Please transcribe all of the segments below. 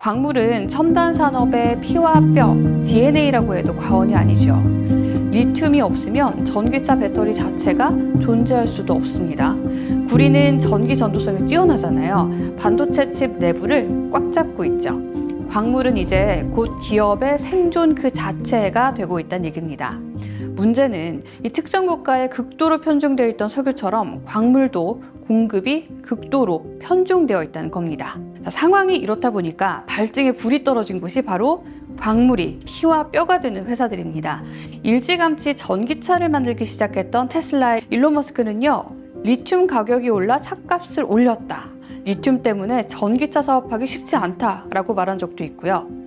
광물은 첨단 산업의 피와 뼈, DNA라고 해도 과언이 아니죠. 리튬이 없으면 전기차 배터리 자체가 존재할 수도 없습니다. 구리는 전기 전도성이 뛰어나잖아요. 반도체 칩 내부를 꽉 잡고 있죠. 광물은 이제 곧 기업의 생존 그 자체가 되고 있다는 얘기입니다. 문제는 이 특정 국가에 극도로 편중되어 있던 석유처럼 광물도 공급이 극도로 편중되어 있다는 겁니다. 자, 상황이 이렇다 보니까 발등에 불이 떨어진 곳이 바로 광물이 피와 뼈가 되는 회사들입니다. 일찌감치 전기차를 만들기 시작했던 테슬라의 일론 머스크는요, 리튬 가격이 올라 차값을 올렸다. 리튬 때문에 전기차 사업하기 쉽지 않다라고 말한 적도 있고요.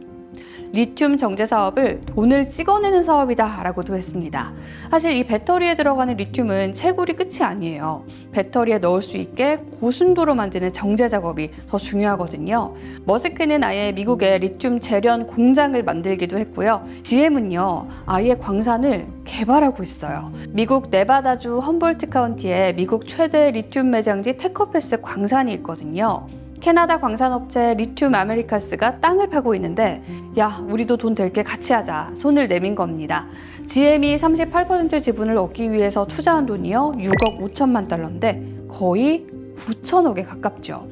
리튬 정제 사업을 돈을 찍어내는 사업이다 라고도 했습니다. 사실 이 배터리에 들어가는 리튬은 채굴이 끝이 아니에요. 배터리에 넣을 수 있게 고순도로 만드는 정제 작업이 더 중요하거든요. 머스크는 아예 미국에 리튬 재련 공장을 만들기도 했고요. GM은요, 아예 광산을 개발하고 있어요. 미국 네바다주 험볼트 카운티에 미국 최대 리튬 매장지 테커패스 광산이 있거든요. 캐나다 광산업체 리튬 아메리카스가 땅을 파고 있는데 야 우리도 돈 될 게 같이 하자 손을 내민 겁니다. GM이 38% 지분을 얻기 위해서 투자한 돈이요 6억 5천만 달러인데 거의 9천억에 가깝죠.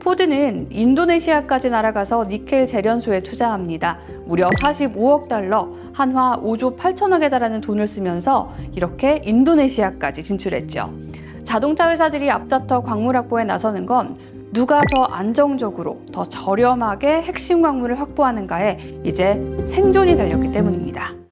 포드는 인도네시아까지 날아가서 니켈 재련소에 투자합니다. 무려 45억 달러, 한화 5조 8천억에 달하는 돈을 쓰면서 이렇게 인도네시아까지 진출했죠. 자동차 회사들이 앞다퉈 광물 확보에 나서는 건 누가 더 안정적으로, 더 저렴하게 핵심 광물을 확보하는가에 이제 생존이 달렸기 때문입니다.